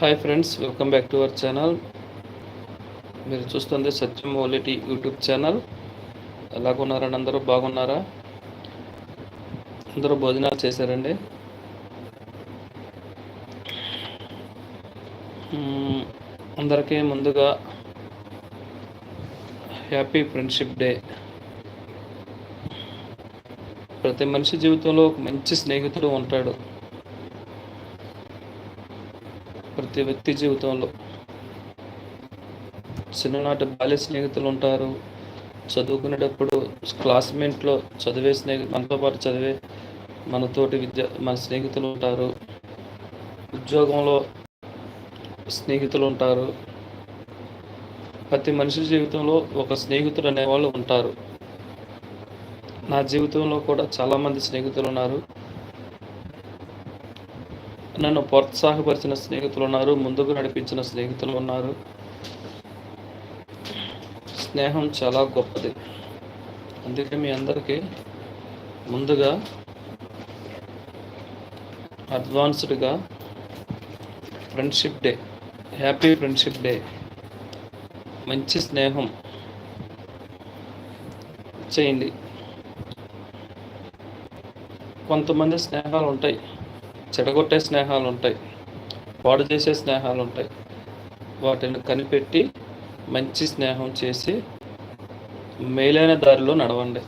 Hi friends welcome back to our channel మీరు చూస్తుంది Satyam Oleti YouTube channel ఎలాగున్నారండి? అందరూ బాగున్నారా? అందరూ భోజనాలు చేశారండి? అందరికీ ముందుగా హ్యాపీ ఫ్రెండ్షిప్ డే ప్రతి మనిషి జీవితంలో ఒక మంచి స్నేహితుడు ఉంటాడు. ప్రతి వ్యక్తి జీవితంలో చిన్ననాటి బాల్య స్నేహితులు ఉంటారు. చదువుకునేటప్పుడు క్లాస్మేట్లో చదివే స్నేహి మనతో పాటు చదివే మనతోటి విద్య మన స్నేహితులు ఉంటారు. ఉద్యోగంలో స్నేహితులు ఉంటారు. ప్రతి మనిషి జీవితంలో ఒక స్నేహితుడు అనేవాళ్ళు ఉంటారు. నా జీవితంలో కూడా చాలామంది స్నేహితులు ఉన్నారు. నన్ను ప్రోత్సాహపరిచిన స్నేహితులు ఉన్నారు ముందుకు నడిపించిన స్నేహితులు ఉన్నారు. స్నేహం చాలా గొప్పది. అందుకే మీ అందరికీ ముందుగా అడ్వాన్స్డ్గా friendship day happy friendship day మంచి స్నేహం చేయండి. కొంతమంది స్నేహాలు ఉంటాయి. చెడగొట్టే స్నేహాలు ఉంటాయి పాడు చేసే స్నేహాలు ఉంటాయి వాటిని కనిపెట్టి మంచి స్నేహం చేసి మేలైన దారిలో నడవండి.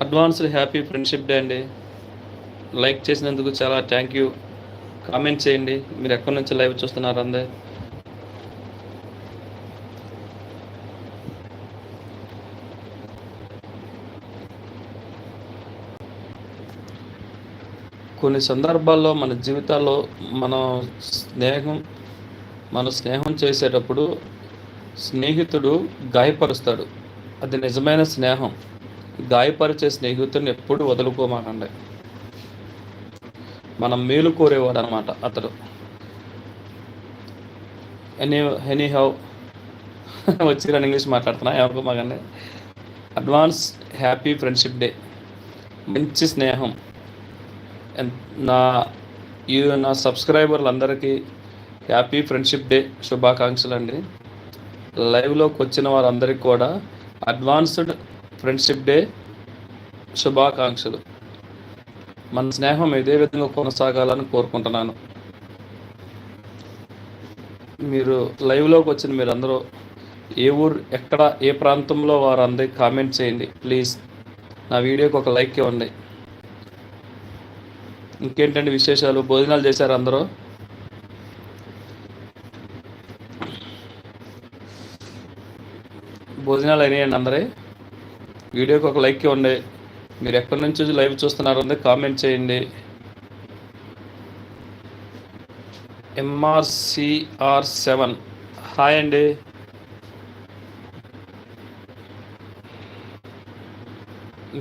అడ్వాన్స్డ్ హ్యాపీ ఫ్రెండ్షిప్ డే అండి. లైక్ చేసినందుకు చాలా థ్యాంక్ యూ. కామెంట్ చేయండి. మీరు ఎక్కడి నుంచి లైవ్ చూస్తున్నారు అందే? కొన్ని సందర్భాల్లో మన జీవితాల్లో మన స్నేహం మన స్నేహం చేసేటప్పుడు స్నేహితుడు గాయపరుస్తాడు. అది నిజమైన స్నేహం. గాయపరిచే స్నేహితుడిని ఎప్పుడు వదులుకోమాకండి మనం మేలు కోరేవాడు అనమాట అతడు. ఎనీ ఎనీ హౌ వచ్చి నేను ఇంగ్లీష్ మాట్లాడుతున్నా ఏమనుకోమాకండి అడ్వాన్స్ హ్యాపీ ఫ్రెండ్షిప్ డే. మంచి స్నేహం. ఎన్- నా ఈ నా సబ్స్క్రైబర్లు అందరికీ హ్యాపీ ఫ్రెండ్షిప్ డే శుభాకాంక్షలు అండి లైవ్లోకి వచ్చిన వారందరికీ కూడా అడ్వాన్స్డ్ ఫ్రెండ్షిప్ డే శుభాకాంక్షలు. మన స్నేహం ఇదే విధంగా కొనసాగాలని కోరుకుంటున్నాను. మీరు లైవ్లోకి వచ్చిన మీరందరూ ఏ ఊరు ఎక్కడ ఏ ప్రాంతంలో వారందరికీ కామెంట్ చేయండి. ప్లీజ్ నా వీడియోకి ఒక లైక్ ఇవ్వండి. ఇంకేంటండి విశేషాలు? భోజనాలు చేశారు అందరూ? భోజనాలు అయినాయండి అందరే? వీడియోకి ఒక లైక్ ఇవ్వండి. మీరు ఎక్కడి నుంచి లైవ్ చూస్తున్నారు అందే కామెంట్ చేయండి. ఎంఆర్సిఆర్ సెవెన్ హాయ్ అండి.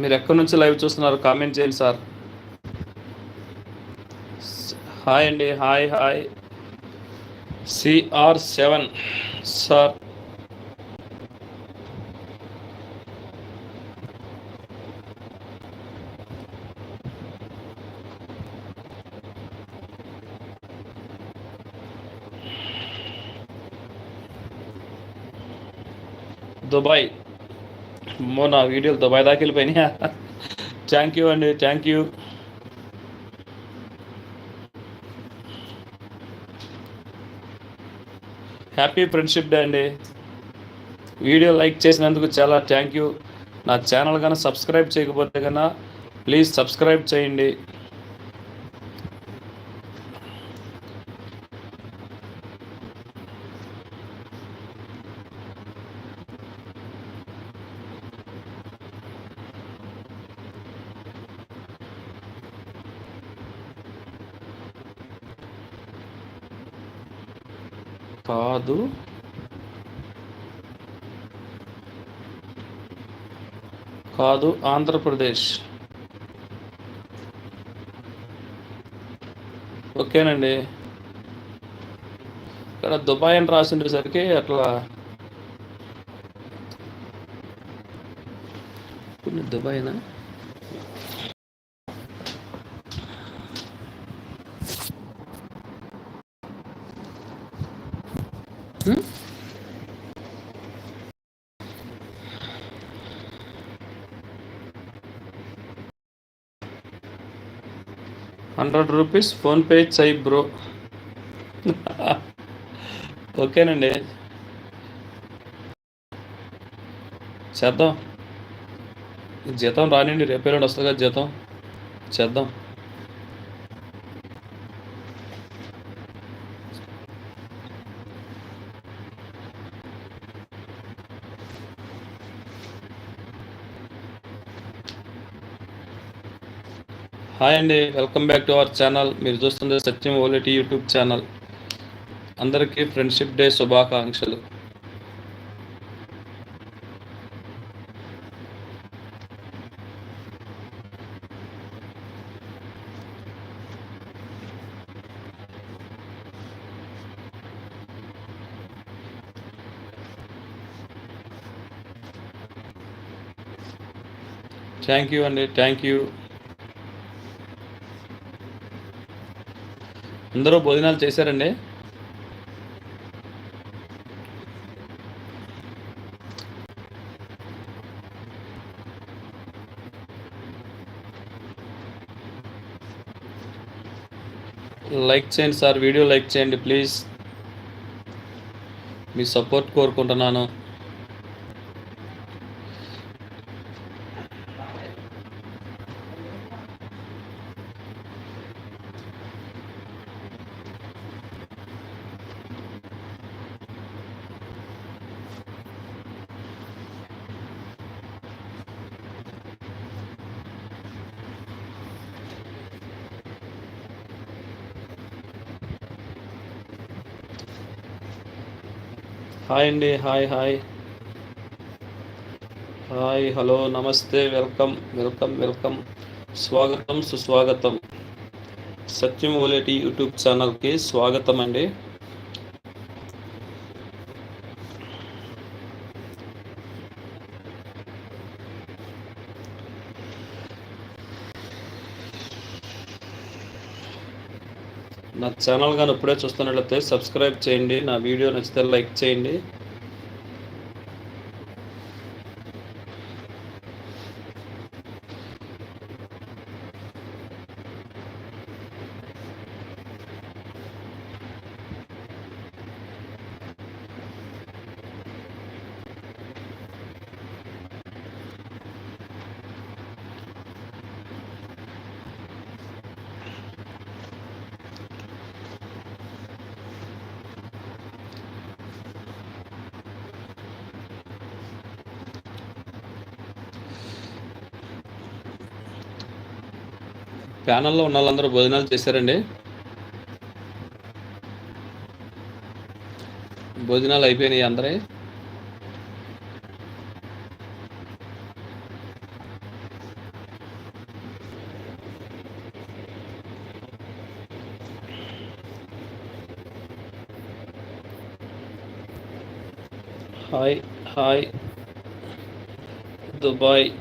మీరు ఎక్కడి నుంచి లైవ్ చూస్తున్నారు కామెంట్ చేయండి సార్. హాయ్ అండి. Hi hi CR seven sir Dubai అమ్మో నా వీడియోలు దుబాయ్ దాకా వెళ్ళిపోయినాయా థ్యాంక్ యూ అండి thank you happy friendship day అండి. వీడియో లైక్ చేసినందుకు చాలా థ్యాంక్ యూ నా ఛానల్ కన్నా సబ్స్క్రైబ్ చేయకపోతే కన్నా ప్లీజ్ సబ్స్క్రైబ్ చేయండి. కాదు. కాదు ఆంధ్రప్రదేశ్. ఓకేనండి. ఇక్కడ దుబాయ్ అని రాసిండేసరికి అట్లా దుబాయ్నా హండ్రెడ్ రూపీస్ ఫోన్పే చెయ్యి బ్రో. ఓకేనండి. చేద్దాం. జీతం రానిండి రేపే రెండు వస్తుంది కదా జీతం. చేద్దాం. హాయ్ అండి welcome back to our channel. మీరు చూస్తుంది సత్యం ఓలిటీ యూట్యూబ్ ఛానల్. అందరికీ ఫ్రెండ్షిప్ డే శుభాకాంక్షలు. థ్యాంక్ యూ అండి థ్యాంక్ యూ అందరూ భోజనాలు చేశారండి. లైక్ చేయండి సార్ వీడియో లైక్ చేయండి ప్లీజ్. మీ సపోర్ట్ కోరుకుంటున్నాను. హాయ్ అండి హాయ్ హాయ్. హాయ్ హలో నమస్తే వెల్కమ్ వెల్కమ్ వెల్కమ్. స్వాగతం సుస్వాగతం. సత్యం ఓలేటి యూట్యూబ్ ఛానల్కి స్వాగతం అండి. నా ఛానల్ కానీ ఇప్పుడే చూస్తున్నట్లయితే సబ్స్క్రైబ్ చేయండి. నా వీడియో నచ్చితే లైక్ చేయండి. ప్యానల్లో ఉన్న వాళ్ళందరూ భోజనాలు చేశారండి. భోజనాలు అయిపోయినాయి అందరే. Hi hi. దుబాయ్.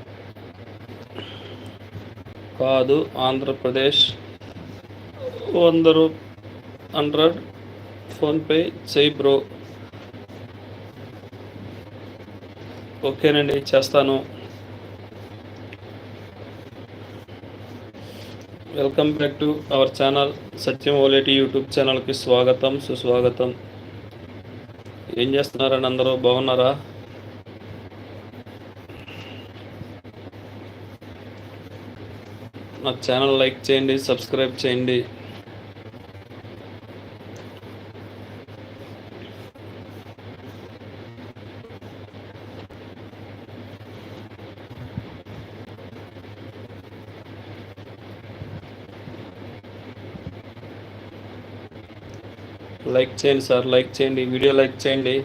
కాదు ఆంధ్రప్రదేశ్ వంద రూ హండ్రెడ్ ఫోన్పే చేయి బ్రో. ఓకేనండి చేస్తాను. Welcome back to our channel Satyam Oleti YouTube ఛానల్కి స్వాగతం సుస్వాగతం. ఏం చేస్తున్నారండి అందరూ? బాగున్నారా? నా ఛానల్ లైక్ చేయండి సబ్స్క్రైబ్ చేయండి. లైక్ చేయండి సార్ లైక్ చేయండి. వీడియో లైక్ చేయండి.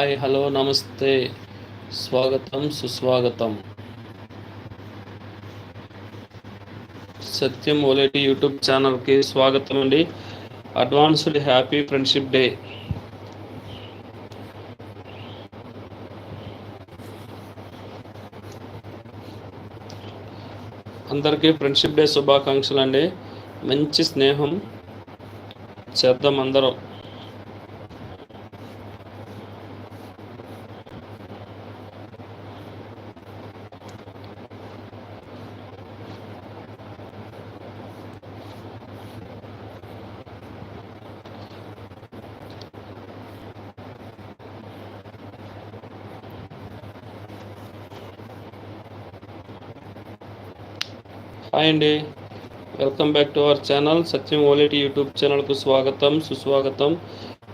హాయ్ హలో నమస్తే. స్వాగతం సుస్వాగతం. సత్యం ఓలేటి యూట్యూబ్ ఛానల్కి స్వాగతం అండి. Advanced happy friendship day. అందరికీ ఫ్రెండ్షిప్ డే శుభాకాంక్షలు అండి మంచి స్నేహం చేద్దాం అందరం హాయ్ అండి welcome back to our channel Satyam Oleti YouTube ఛానల్కు స్వాగతం సుస్వాగతం.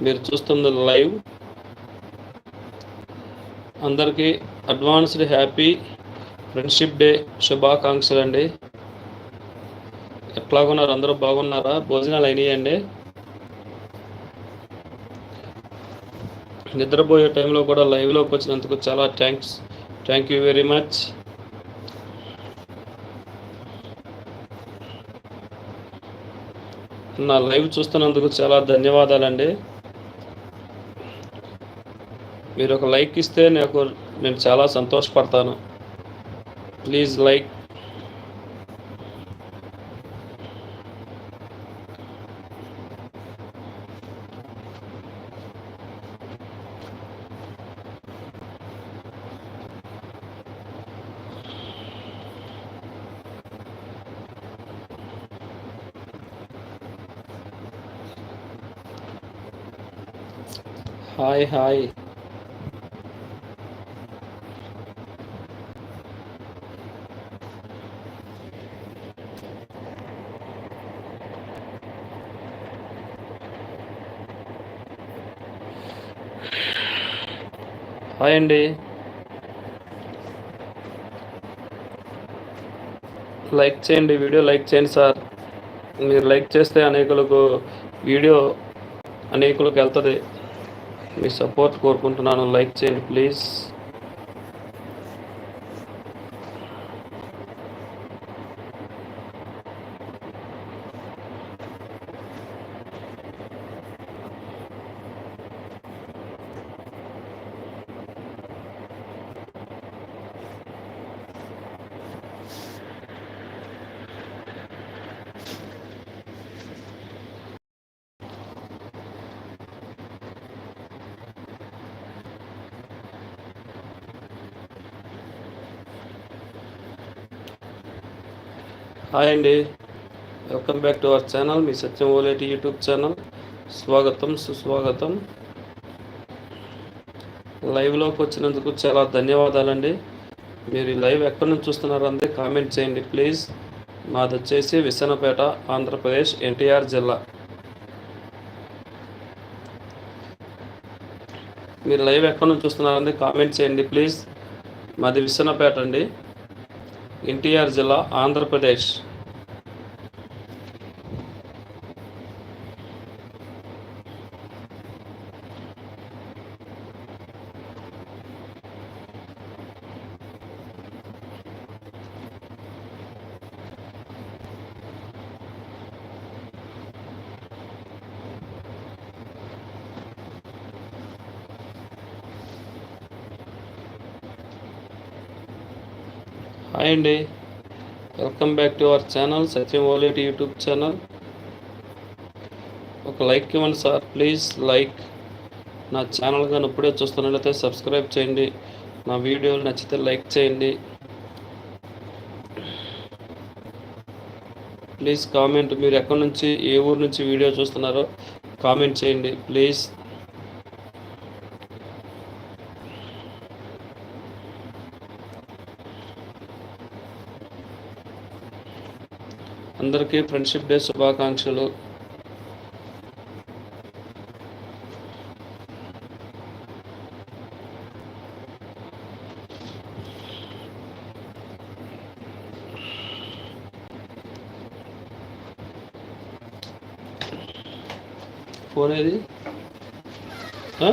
మీరు చూస్తుంది లైవ్ అందరికీ అడ్వాన్స్డ్ హ్యాపీ ఫ్రెండ్షిప్ డే శుభాకాంక్షలు అండి. ఎట్లాగున్నారు? అందరూ బాగున్నారా? భోజనాలు అయినాయండి. నిద్రపోయే టైంలో కూడా లైవ్లోకి వచ్చినందుకు చాలా thanks thank you very much నా లైవ్ చూస్తున్నందుకు చాలా ధన్యవాదాలండి. మీరు ఒక లైక్ ఇస్తే నాకు నేను చాలా సంతోషపడతాను. Please like hi hi. Hi అండి. లైక్ చేయండి వీడియో లైక్ చేయండి సార్. మీరు లైక్ చేస్తే అనేకులకు వీడియో అనేకులకు వెళ్తుంది. మీ సపోర్ట్ కోరుకుంటున్నాను. లైక్ చేయండి ప్లీజ్ హాయ్ అండి. Welcome back to our channel me Satyam Oleti YouTube channel. స్వాగతం సుస్వాగతం. లైవ్లోకి వచ్చినందుకు చాలా ధన్యవాదాలండి. మీరు ఈ లైవ్ ఎక్కడి నుంచి చూస్తున్నారో అంతే కామెంట్ చేయండి ప్లీజ్ మాది వచ్చేసి విసనపేట ఆంధ్రప్రదేశ్ ఎన్టీఆర్ జిల్లా. మీరు లైవ్ ఎక్కడి నుంచి చూస్తున్నారండి కామెంట్ చేయండి ప్లీజ్ మాది విశ్వనపేట అండి. ఎన్టీఆర్ జిల్లా ఆంధ్రప్రదేశ్. హాయ్ అండి welcome back to our channel Satyam Oleti YouTube channel ఒక లైక్ ఇవ్వండి సార్ ప్లీజ్ లైక్ నా ఛానల్ కానీ ఇప్పుడే చూస్తున్నట్లయితే సబ్స్క్రైబ్ చేయండి. నా వీడియోలు నచ్చితే లైక్ చేయండి. ప్లీజ్ కామెంట్ మీరు ఎక్కడి నుంచి ఏ ఊరు నుంచి వీడియో చూస్తున్నారో కామెంట్ చేయండి. ప్లీజ్ అందరికీ ఫ్రెండ్షిప్ డే శుభాకాంక్షలు. ఫోన్ ఏది ఆ?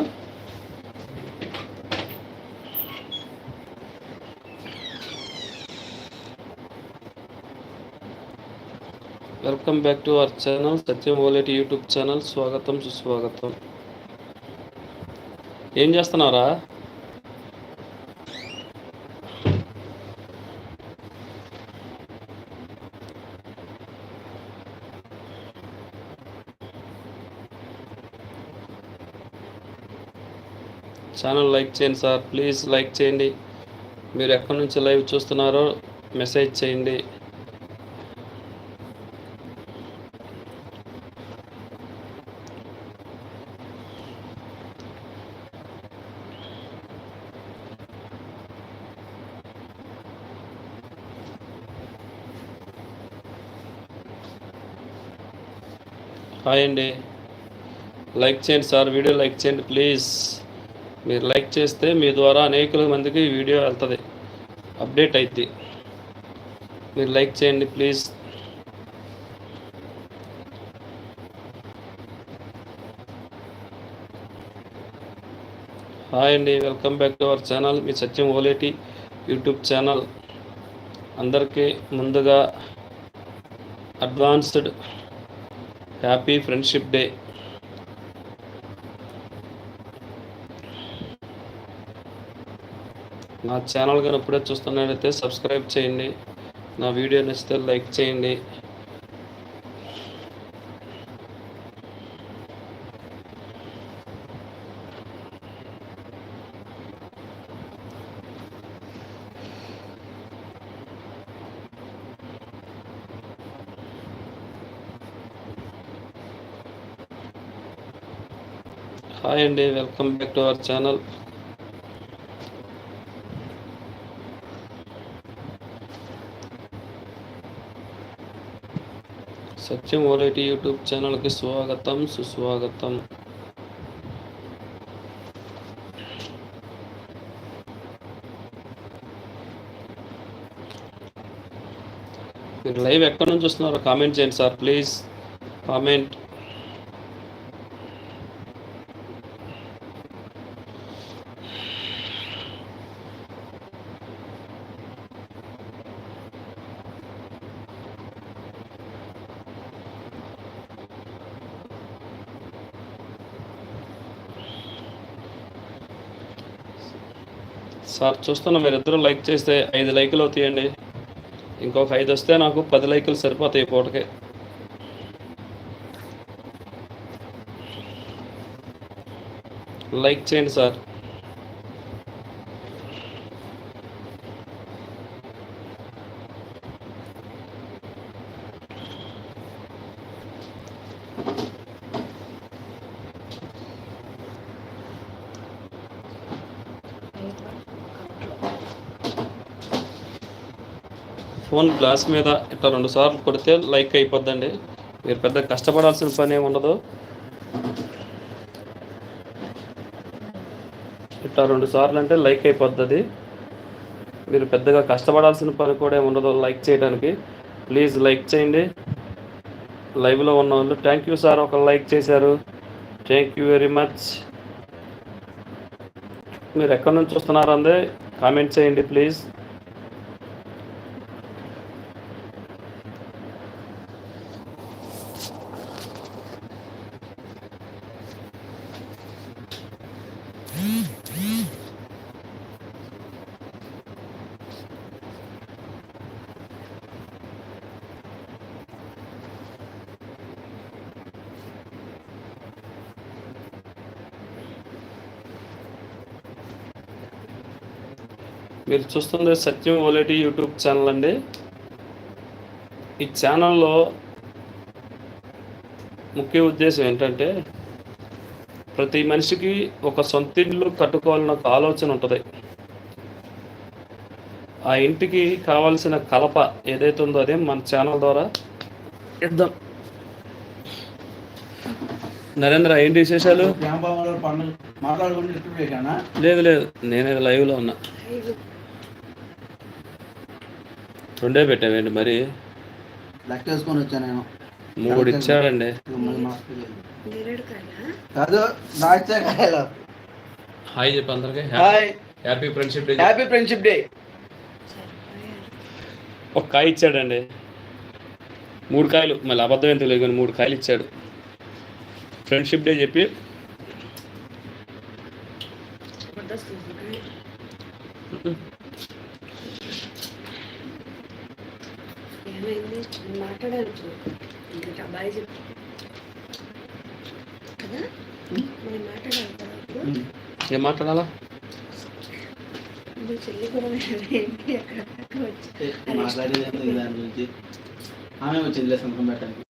Welcome back to our channel Satyam Oleti YouTube channel. స్వాగతం సుస్వాగతం. ఏం చేస్తున్నారా ఛానల్ లైక్ చేయండి సార్. ప్లీజ్ లైక్ చేయండి. మీరు ఎక్కడి నుంచి లైవ్ చూస్తున్నారో మెసేజ్ చేయండి. హాయ్ అండి. లైక్ చేయండి సార్ వీడియో లైక్ చేయండి ప్లీజ్. మీరు లైక్ చేస్తే మీ ద్వారా అనేక మందికి వీడియో వెళ్తుంది అప్డేట్ అవుతుంది మీరు లైక్ చేయండి ప్లీజ్. హాయ్ అండి welcome back to our channel. Me Satyam Oleti YouTube channel. అందరికీ ముందుగా అడ్వాన్స్డ్ హ్యాపీ ఫ్రెండ్షిప్ డే నా ఛానల్ కానీ ఇప్పుడే చూస్తున్నట్లయితే సబ్స్క్రైబ్ చేయండి. నా వీడియో నచ్చితే లైక్ చేయండి. హాయ్ అండి welcome back to our channel. Satyam Oleti YouTube ఛానల్కి స్వాగతం సుస్వాగతం. మీరు లైవ్ ఎక్కడి నుంచి వస్తున్నారో కామెంట్ చేయండి సార్ ప్లీజ్. కామెంట్. సార్ చూస్తున్న మీరిద్దరూ లైక్ చేస్తే ఐదు లైకులు అవుతాయండి. ఇంకొక ఐదు వస్తే నాకు పది లైకులు సరిపోతాయి ఈ పూటకి. లైక్ చేయండి సార్. ఫోన్ గ్లాస్ మీద ఇట్లా రెండు సార్లు కొడితే లైక్ అయిపోద్దండి. మీరు పెద్ద కష్టపడాల్సిన పని ఉండదు. ఇట్లా రెండు సార్లు అంటే లైక్ అయిపోద్ది మీరు పెద్దగా కష్టపడాల్సిన పని కూడా ఏమి ఉండదు లైక్ చేయడానికి. ప్లీజ్ లైక్ చేయండి. లైవ్లో ఉన్న వాళ్ళు థ్యాంక్ యూ సార్ ఒక లైక్ చేశారు. థ్యాంక్ యూ వెరీ మచ్ మీరు ఎక్కడి నుంచి వస్తున్నారు అందే కామెంట్ చేయండి ప్లీజ్. మీరు చూస్తుంది సత్యం ఓలేటి యూట్యూబ్ ఛానల్ అండి. ఈ ఛానల్లో ముఖ్య ఉద్దేశం ఏంటంటే ప్రతి మనిషికి ఒక సొంత ఇల్లు కట్టుకోవాలన్న ఒక ఆలోచన ఉంటుంది. ఆ ఇంటికి కావాల్సిన కలప ఏదైతే ఉందో అదే మన ఛానల్ ద్వారా ఇద్దాం. నరేంద్ర ఏంటి విశేషాలు? లేదు లేదు. నేనే లైవ్లో ఉన్నా. రెండే పెట్టావేంటి మరి. లెక్క వేసుకొని వచ్చాను నేను. మూడు ఇచ్చాడండి లేదు. కాదు హాయ్ చెప్పి అందరికి. Hi happy friendship day happy friendship day. ఒక కాయ ఇచ్చాడండి. మూడు కాయలు. మళ్ళీ అబద్ధం ఏం తెలియదు కానీ మూడు కాయలు ఇచ్చాడు. ఫ్రెండ్షిప్ డే చెప్పి ఏమైంది మాట్లాడాలి ఇంకా బాయ్ చెప్పు. కదా? మనం మాట్లాడాలి కదా ఏం మాట్లాడాలా? మీ చెల్లి కూడా అక్కడ వచ్చి. మాట్లాడేది ఏంటి దాని గురించి ఆమె సంతకం పెట్టడానికి.